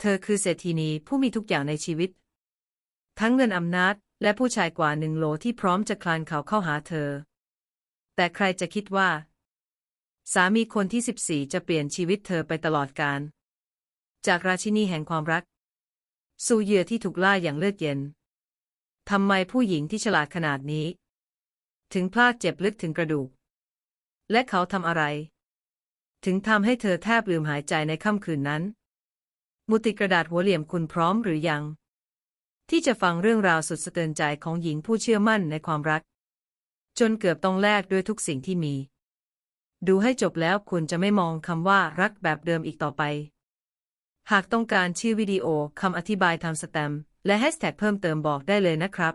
เธอคือเศรษฐีนีผู้มีทุกอย่างในชีวิต ทั้งเงินอำนาจและผู้ชายกว่าหนึ่งโหลที่พร้อมจะคลานเขาเข้าหาเธอ แต่ใครจะคิดว่า สามีคนที่ 14 จะเปลี่ยนชีวิตเธอไปตลอดกาลจากราชินีแห่งความรัก สู่เหยื่อที่ถูกล่าอย่างเลือดเย็นทำไมผู้หญิงที่ฉลาดขนาดนี้ ถึงพลาดเจ็บลึกถึงกระดูก และเขาทำอะไร ถึงทำให้เธอแทบลืมหายใจในค่ำคืนนั้น มุติกระดาษหัวเหลี่ยมคุณพร้อมหรือยัง ที่จะฟังเรื่องราวสุดสะเทือนใจของหญิงผู้เชื่อมั่นในความรัก จนเกือบต้องแลกด้วยทุกสิ่งที่มี ดูให้จบแล้วคุณจะไม่มองคำว่ารักแบบเดิมอีกต่อไป หากต้องการชื่อวิดีโอคำอธิบายทำสแตมและแฮชแท็กเพิ่มเติมบอกได้เลยนะครับ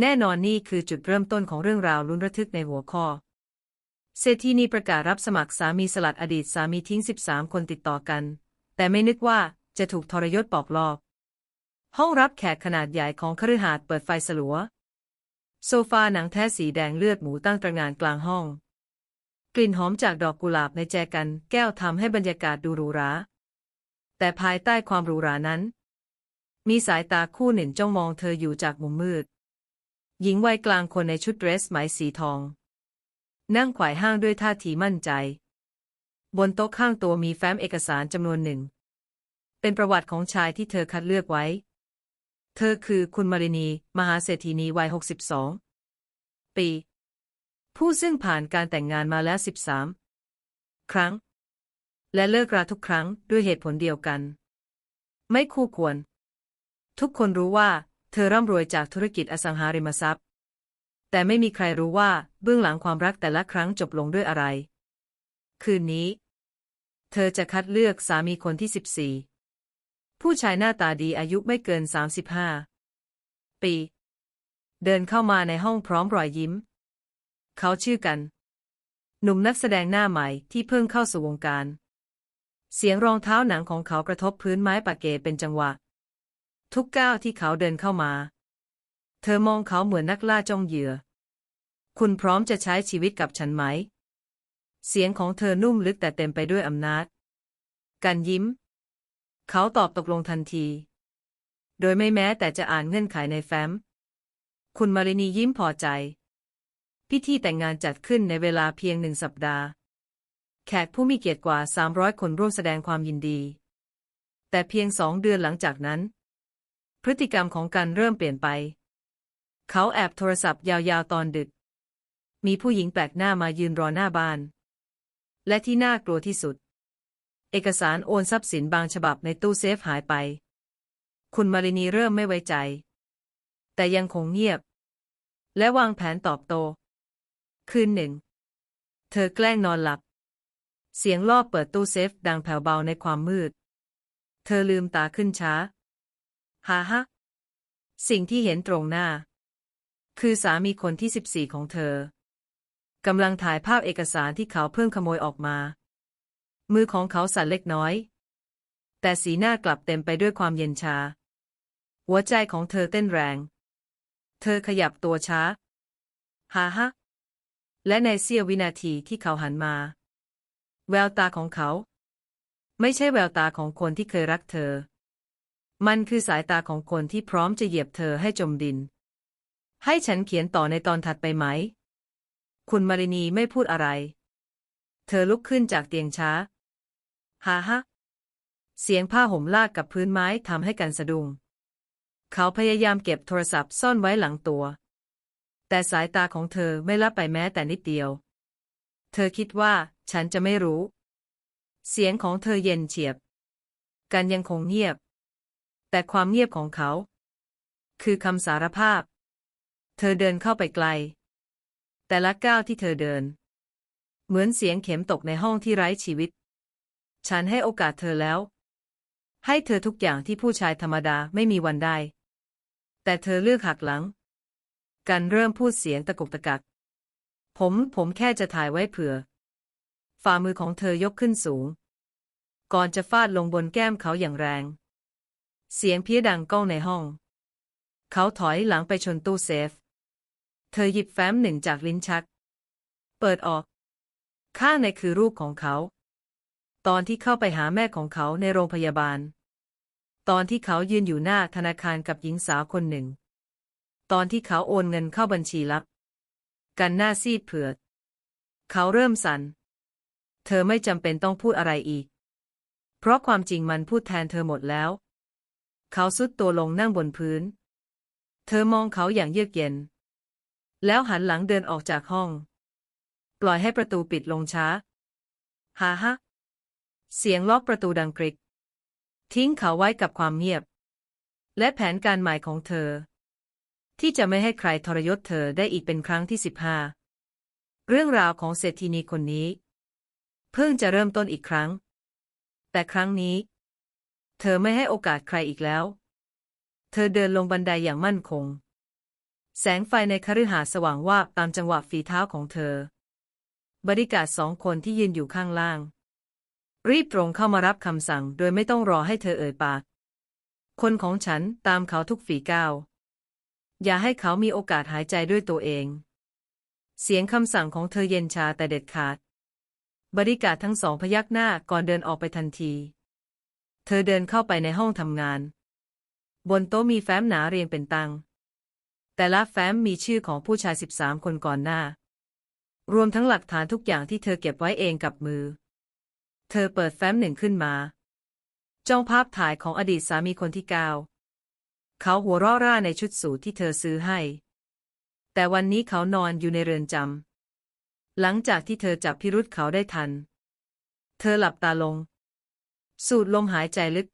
แน่นอนนี่คือจุดเริ่มต้นของเรื่องราวลุ้นระทึกในหัวข้อเศรษฐีนีประกาศรับสมัครสามีสลัดอดีตสามีทิ้ง 13 คนติดต่อกัน แต่ไม่นึกว่าจะถูกทรยศปอกลอกห้องรับแขกขนาดใหญ่ของคฤหาสน์เปิดไฟสลัว โซฟาหนังแท้สีแดงเลือดหมูตั้งตระงานกลางห้อง กลิ่นหอมจากดอกกุหลาบในแจกันแก้วทำให้บรรยากาศดูหรูหราแต่ภายใต้ความหรูหรานั้น มีสายตาคู่หนึ่งจ้องมองเธออยู่จากมุมมืด หญิงวัยกลางคนในชุดเดรสไหมสีทอง นั่งขวายห้างด้วยท่าทีมั่นใจ บนโต๊ะข้างตัวมีแฟ้มเอกสารจำนวนหนึ่ง เป็นประวัติของชายที่เธอคัดเลือกไว้ เธอคือคุณมารินี มหาเศรษฐีนีวัย 62 ปี ผู้ซึ่งผ่านการแต่งงานมาแล้ว 13 ครั้ง และเลิกราทุกครั้งด้วยเหตุผลเดียวกัน ไม่คู่ควร ทุกคนรู้ว่า เธอร่ำรวยจากธุรกิจอสังหาริมทรัพย์ แต่ไม่มีใครรู้ว่าเบื้องหลังความรักแต่ละครั้งจบลงด้วยอะไรคืนนี้ เธอจะคัดเลือกสามีคนที่ 14 ผู้ชายหน้าตาดีอายุไม่เกิน 35 ปี เดินเข้ามาในห้องพร้อมรอยยิ้ม เขาชื่อกัน หนุ่มนักแสดงหน้าใหม่ที่เพิ่งเข้าสู่วงการ เสียงรองเท้าหนังของเขากระทบพื้นไม้ปะเกเป็นจังหวะ ทุกก้าวที่เขาเดินเข้ามา เธอมองเขาเหมือนนักล่าจ้องเหยื่อ คุณพร้อมจะใช้ชีวิตกับฉันไหม เสียงของเธอนุ่มลึกแต่เต็มไปด้วยอำนาจ กันยิ้ม เขาตอบตกลงทันที โดยไม่แม้แต่จะอ่านเงื่อนไขในแฟ้ม คุณมารินียิ้มพอใจ พิธีแต่งงานจัดขึ้นในเวลาเพียงหนึ่งสัปดาห์ แขกผู้มีเกียรติกว่า 300 คนร่วมแสดงความยินดี แต่เพียงสองเดือนหลังจากนั้น พฤติกรรมของกันเริ่มเปลี่ยนไป เขาแอบโทรศัพท์ยาวๆตอนดึก มีผู้หญิงแปลกหน้ามายืนรอหน้าบ้าน และที่น่ากลัวที่สุด เอกสารโอนทรัพย์สินบางฉบับในตู้เซฟหายไป คุณมารินีเริ่มไม่ไว้ใจ แต่ยังคงเงียบ และวางแผนตอบโต้คืนหนึ่ง เธอแกล้งนอนหลับ เสียงรอบเปิดตู้เซฟดังแผ่วเบาในความมืด เธอลืมตาขึ้นช้าฮ่าฮะสิ่งที่เห็นตรงหน้า คือสามีคนที่ 14 ของเธอ กำลังถ่ายภาพเอกสารที่เขาเพิ่งขโมยออกมา มือของเขาสั่นเล็กน้อย แต่สีหน้ากลับเต็มไปด้วยความเย็นชา หัวใจของเธอเต้นแรง เธอขยับตัวช้า ฮ่าฮะ และในเสี้ยววินาทีที่เขาหันมา แววตาของเขา ไม่ใช่แววตาของคนที่เคยรักเธอ มันคือสายตาของคนที่พร้อมจะเหยียบเธอให้จมดิน ให้ฉันเขียนต่อในตอนถัดไปไหม คุณมารินีไม่พูดอะไร เธอลุกขึ้นจากเตียงช้า ฮ่าฮะ เสียงผ้าห่มลากกับพื้นไม้ทำให้กันสะดุ้ง เขาพยายามเก็บโทรศัพท์ซ่อนไว้หลังตัว แต่สายตาของเธอไม่ละไปแม้แต่นิดเดียว เธอคิดว่าฉันจะไม่รู้ เสียงของเธอเย็นเฉียบ กันยังคงเงียบ แต่ความเงียบของเขา คือคำสารภาพ เธอเดินเข้าไปไกล แต่ละก้าวที่เธอเดิน เหมือนเสียงเข็มตกในห้องที่ไร้ชีวิต ฉันให้โอกาสเธอแล้ว ให้เธอทุกอย่างที่ผู้ชายธรรมดาไม่มีวันได้ แต่เธอเลือกหักหลัง กันเริ่มพูดเสียงตะกุกตะกัก ผมผมแค่จะถ่ายไว้เผื่อ ฝ่ามือของเธอยกขึ้นสูง ก่อนจะฟาดลงบนแก้มเขาอย่างแรง เสียงเพี้ยดังก้องในห้อง เขาถอยหลังไปชนตู้เซฟ เธอหยิบแฟ้มหนึ่งจากลิ้นชัก เปิดออก ข้างในคือรูปของเขา ตอนที่เข้าไปหาแม่ของเขาในโรงพยาบาล ตอนที่เขายืนอยู่หน้าธนาคารกับหญิงสาวคนหนึ่ง ตอนที่เขาโอนเงินเข้าบัญชีลับ กันหน้าซีดเผือด เขาเริ่มสัน่น เธอไม่จำเป็นต้องพูดอะไรอีก เพราะความจริงมันพูดแทนเธอหมดแล้ว เขาสุดตัวลงนั่งบนพื้น เธอมองเขาอย่างเยือกเย็น แล้วหันหลังเดินออกจากห้อง ปล่อยให้ประตูปิดลงช้าฮ่าฮะ เสียงล็อกประตูดังกริก ทิ้งเขาไว้กับความเงียบ และแผนการใหม่ของเธอ ที่จะไม่ให้ใครทรยศเธอได้อีกเป็นครั้งที่สิบห้าเรื่องราวของเศรษฐีนีคนนี้ เพิ่งจะเริ่มต้นอีกครั้ง แต่ครั้งนี้ เธอไม่ให้โอกาสใครอีกแล้ว เธอเดินลงบันไดอย่างมั่นคง แสงไฟในคฤหาสน์สว่างวาบตามจังหวะฝีเท้าของเธอ บริการสองคนที่ยืนอยู่ข้างล่าง รีบตรงเข้ามารับคำสั่งโดยไม่ต้องรอให้เธอเอ่ยปาก คนของฉันตามเขาทุกฝีก้าว อย่าให้เขามีโอกาสหายใจด้วยตัวเอง เสียงคำสั่งของเธอเย็นชาแต่เด็ดขาด บริการทั้งสองพยักหน้าก่อนเดินออกไปทันที เธอเดินเข้าไปในห้องทำงาน บนโต๊ะมีแฟ้มหนาเรียงเป็นตัง แต่ละแฟ้มมีชื่อของผู้ชาย 13 คนก่อนหน้า รวมทั้งหลักฐานทุกอย่างที่เธอเก็บไว้เองกับมือ เธอเปิดแฟ้มหนึ่งขึ้นมา จ้องภาพถ่ายของอดีตสามีคนที่เก้าเขาหัวเราะร่าในชุดสูทที่เธอซื้อให้ แต่วันนี้เขานอนอยู่ในเรือนจำ หลังจากที่เธอจับพิรุษเขาได้ทัน เธอหลับตาลง สูดลมหายใจลึก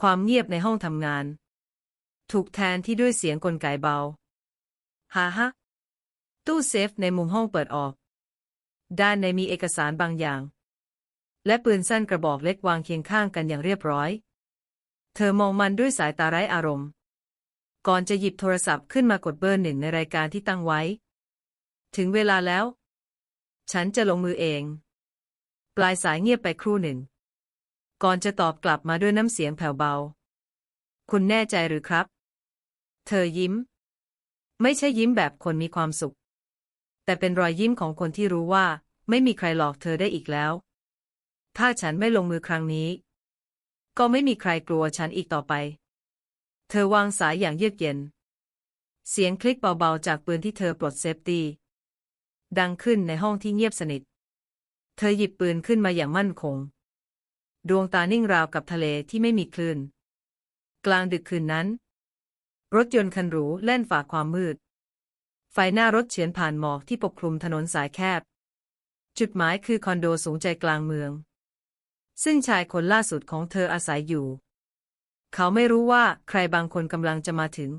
ความเงียบในห้องทำงาน ถูกแทนที่ด้วยเสียงกลไกเบาฮ่าฮะตู้เซฟในมุมห้องเปิดออก ด้านในมีเอกสารบางอย่าง และปืนสั้นกระบอกเล็กวางเคียงข้างกันอย่างเรียบร้อย เธอมองมันด้วยสายตาไร้อารมณ์ ก่อนจะหยิบโทรศัพท์ขึ้นมากดเบอร์หนึ่งในรายการที่ตั้งไว้ ถึงเวลาแล้ว ฉันจะลงมือเอง ปลายสายเงียบไปครู่หนึ่ง ก่อนจะตอบกลับมาด้วยน้ำเสียงแผ่วเบา คุณแน่ใจหรือครับ เธอยิ้ม ไม่ใช่ยิ้มแบบคนมีความสุข แต่เป็นรอยยิ้มของคนที่รู้ว่า ไม่มีใครหลอกเธอได้อีกแล้ว ถ้าฉันไม่ลงมือครั้งนี้ ก็ไม่มีใครกลัวฉันอีกต่อไป เธอวางสายอย่างเยือกเย็น เสียงคลิกเบาๆจากปืนที่เธอปลดเซฟตี้ดังขึ้นในห้องที่เงียบสนิท เธอหยิบปืนขึ้นมาอย่างมั่นคง ดวงตานิ่งราวกับทะเลที่ไม่มีคลื่น กลางดึกคืนนั้น รถยนต์คันหรูแล่นฝ่าความมืด ไฟหน้ารถเฉียนผ่านหมอกที่ปกคลุมถนนสายแคบ จุดหมายคือคอนโดสูงใจกลางเมือง ซึ่งชายคนล่าสุดของเธออาศัยอยู่ เขาไม่รู้ว่าใครบางคนกำลังจะมาถึง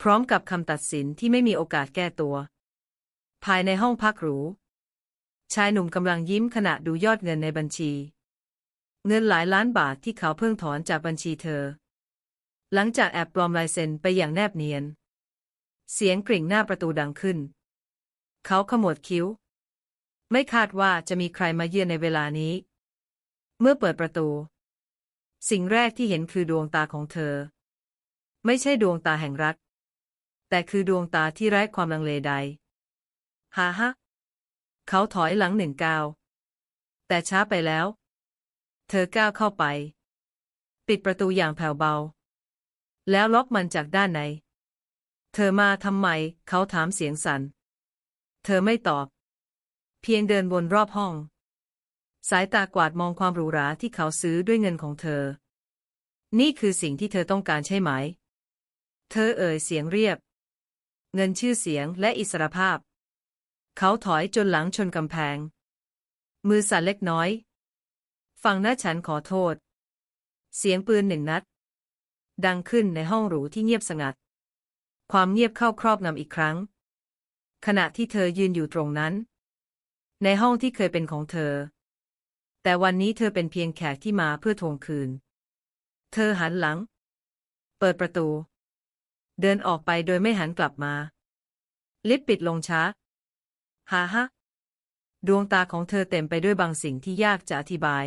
พร้อมกับคำตัดสินที่ไม่มีโอกาสแก้ตัว ภายในห้องพักหรู ชายหนุ่มกำลังยิ้มขณะดูยอดเงินในบัญชี เงินหลายล้านบาทที่เขาเพิ่งถอนจากบัญชีเธอ หลังจากแอบปลอมลายเซ็นไปอย่างแนบเนียน เสียงกริ่งหน้าประตูดังขึ้น เขาขมวดคิ้ว ไม่คาดว่าจะมีใครมาเยือนในเวลานี้ เมื่อเปิดประตู สิ่งแรกที่เห็นคือดวงตาของเธอ ไม่ใช่ดวงตาแห่งรัก แต่คือดวงตาที่ไร้ความลังเลใดฮ่าฮะเขาถอยหลังหนึ่งก้าวแต่ช้าไปแล้ว เธอก้าวเข้าไป ปิดประตูอย่างแผ่วเบา แล้วล็อกมันจากด้านใน เธอมาทำไม เขาถามเสียงสัน่น เธอไม่ตอบ เพียงเดินวนรอบห้อง สายตากวาดมองความหรูหราที่เขาซื้อด้วยเงินของเธอ นี่คือสิ่งที่เธอต้องการใช่ไหม เธอเอ่ยเสียงเรียบ เงินชื่อเสียงและอิสรภาพ เขาถอยจนหลังชนกำแพง มือสั่นเล็กน้อย ฟังนะฉันขอโทษ เสียงปืนหนึ่งนัด ดังขึ้นในห้องหรูที่เงียบสงัด ความเงียบเข้าครอบงำอีกครั้ง ขณะที่เธอยืนอยู่ตรงนั้น ในห้องที่เคยเป็นของเธอ แต่วันนี้เธอเป็นเพียงแขกที่มาเพื่อทวงคืน เธอหันหลัง เปิดประตู เดินออกไปโดยไม่หันกลับมา ลิฟต์ปิดลงช้าฮ่าฮะดวงตาของเธอเต็มไปด้วยบางสิ่งที่ยากจะอธิบาย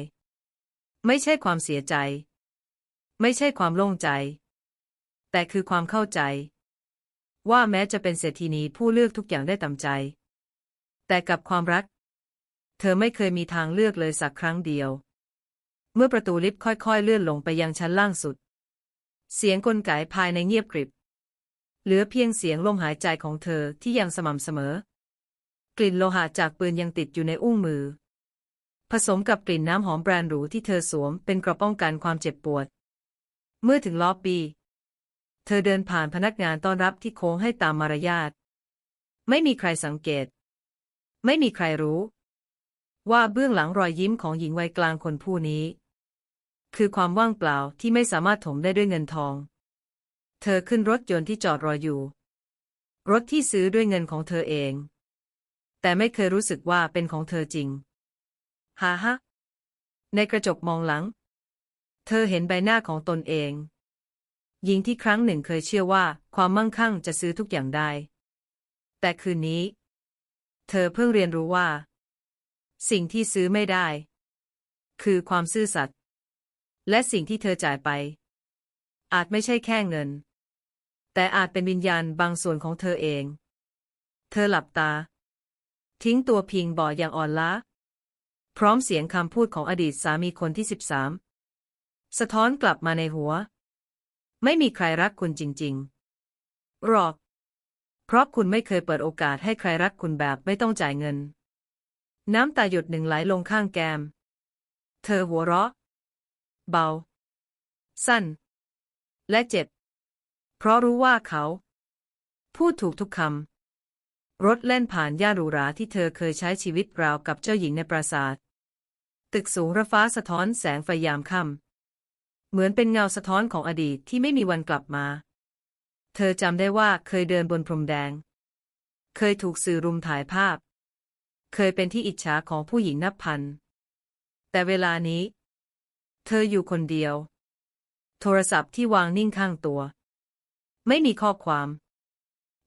ไม่ใช่ความเสียใจ ไม่ใช่ความโล่งใจ แต่คือความเข้าใจ ว่าแม้จะเป็นเศรษฐีนีผู้เลือกทุกอย่างได้ตามใจ แต่กับความรัก เธอไม่เคยมีทางเลือกเลยสักครั้งเดียว เมื่อประตูลิฟต์ค่อยๆ เลื่อนลงไปยังชั้นล่างสุด เสียงกลไกภายในเงียบกริบ เหลือเพียงเสียงลมหายใจของเธอที่ยังสม่ำเสมอ กลิ่นโลหะจากปืนยังติดอยู่ในอุ้งมือ ผสมกับกลิ่นน้ำหอมแบรนด์หรูที่เธอสวมเป็นกระป้องกันความเจ็บปวด เมื่อถึงล็อบบี้ เธอเดินผ่านพนักงานต้อนรับที่โค้งให้ตามมารยาท ไม่มีใครสังเกต ไม่มีใครรู้ ว่าเบื้องหลังรอยยิ้มของหญิงวัยกลางคนผู้นี้ คือความว่างเปล่าที่ไม่สามารถถมได้ด้วยเงินทอง เธอขึ้นรถยนต์ที่จอดรออยู่ รถที่ซื้อด้วยเงินของเธอเอง แต่ไม่เคยรู้สึกว่าเป็นของเธอจริง ฮ่าฮะในกระจกมองหลัง เธอเห็นใบหน้าของตนเอง หญิงที่ครั้งหนึ่งเคยเชื่อว่าความมั่งคั่งจะซื้อทุกอย่างได้ แต่คืนนี้ เธอเพิ่งเรียนรู้ว่า สิ่งที่ซื้อไม่ได้ คือความซื่อสัตย์และสิ่งที่เธอจ่ายไป อาจไม่ใช่แค่เงิน แต่อาจเป็นวิญญาณบางส่วนของเธอเอง เธอหลับตา ทิ้งตัวพิงบ่ออย่างอ่อนล้าพร้อมเสียงคำพูดของอดีตสามีคนที่สิบสาม สะท้อนกลับมาในหัว ไม่มีใครรักคุณจริง ๆ หรอก เพราะคุณไม่เคยเปิดโอกาสให้ใครรักคุณแบบไม่ต้องจ่ายเงิน น้ำตาหยดหนึ่งไหลลงข้างแก้มเธอหัวเราะ เบา สั้น และเจ็บ เพราะรู้ว่าเขา พูดถูกทุกคำ รถเล่นผ่านย่านหรูหราที่เธอเคยใช้ชีวิตราวกับเจ้าหญิงในปราสาท ตึกสูงระฟ้าสะท้อนแสงไฟยามค่ำ เหมือนเป็นเงาสะท้อนของอดีตที่ไม่มีวันกลับมา เธอจำได้ว่าเคยเดินบนพรมแดง เคยถูกสื่อรุมถ่ายภาพ เคยเป็นที่อิจฉาของผู้หญิงนับพัน แต่เวลานี้ เธออยู่คนเดียว โทรศัพท์ที่วางนิ่งข้างตัว ไม่มีข้อความ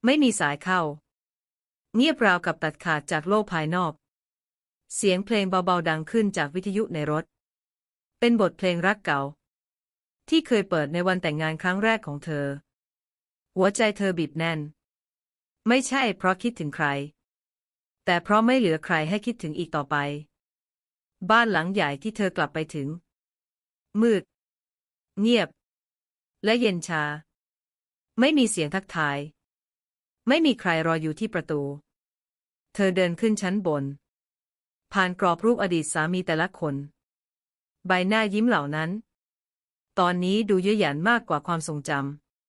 ไม่มีสายเข้า เงียบราวกับตัดขาดจากโลกภายนอก เสียงเพลงเบาๆดังขึ้นจากวิทยุในรถ เป็นบทเพลงรักเก่า ที่เคยเปิดในวันแต่งงานครั้งแรกของเธอ หัวใจเธอบีบแน่น ไม่ใช่เพราะคิดถึงใคร แต่เพราะไม่เหลือใครให้คิดถึงอีกต่อไป บ้านหลังใหญ่ที่เธอกลับไปถึง มืด เงียบ และเย็นชา ไม่มีเสียงทักทาย ไม่มีใครรออยู่ที่ประตู เธอเดินขึ้นชั้นบน ผ่านกรอบรูปอดีตสามีแต่ละคน ใบหน้ายิ้มเหล่านั้น ตอนนี้ดูเยื้อหยันมากกว่าความทรงจ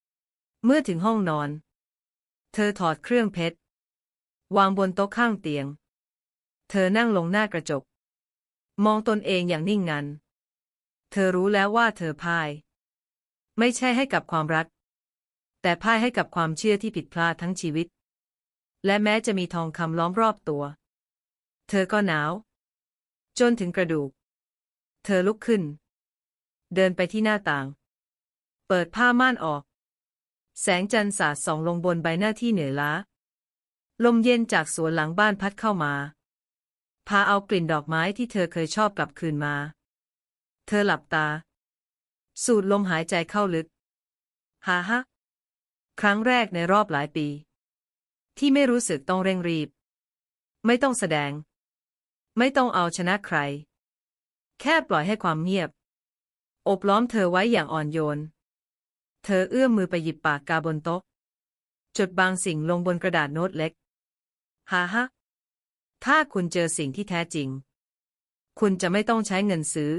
ำ เมื่อถึงห้องนอน เธอถอดเครื่องเพชร วางบนโต๊ะข้างเตียง เธอนั่งลงหน้ากระจก มองตนเองอย่างนิ่งงัน เธอรู้แล้วว่าเธอพ่าย ไม่ใช่ให้กับความรัก แต่พ่ายให้กับความเชื่อที่ผิดพลาดทั้งชีวิต และแม้จะมีทองคำล้อมรอบตัว เธอก็หนาว จนถึงกระดูก เธอลุกขึ้น เดินไปที่หน้าต่าง เปิดผ้าม่านออก แสงจันทร์สาดส่องลงบนใบหน้าที่เหนื่อยล้า ลมเย็นจากสวนหลังบ้านพัดเข้ามา พาเอากลิ่นดอกไม้ที่เธอเคยชอบกลับคืนมา เธอหลับตา สูดลมหายใจเข้าลึก ฮ่าฮะ ครั้งแรกในรอบหลายปี ที่ไม่รู้สึกต้องเร่งรีบ ไม่ต้องแสดง ไม่ต้องเอาชนะใคร แค่ปล่อยให้ความเงียบ อบล้อมเธอไว้อย่างอ่อนโยน เธอเอื้อมมือไปหยิบปากกาบนโต๊ะ จดบางสิ่งลงบนกระดาษโน้ตเล็ก ฮ่าฮะ ถ้าคุณเจอสิ่งที่แท้จริง คุณจะไม่ต้องใช้เงินซื้อ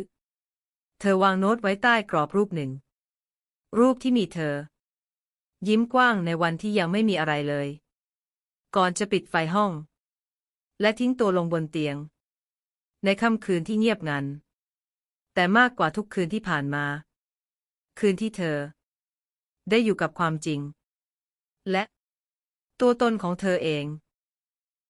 เธอวางโน้ตไว้ใต้กรอบรูปหนึ่ง รูปที่มีเธอ ยิ้มกว้างในวันที่ยังไม่มีอะไรเลย ก่อนจะปิดไฟห้อง และทิ้งตัวลงบนเตียง ในค่ำคืนที่เงียบงัน แต่มากกว่าทุกคืนที่ผ่านมา คืนที่เธอ ได้อยู่กับความจริง และ ตัวตนของเธอเอง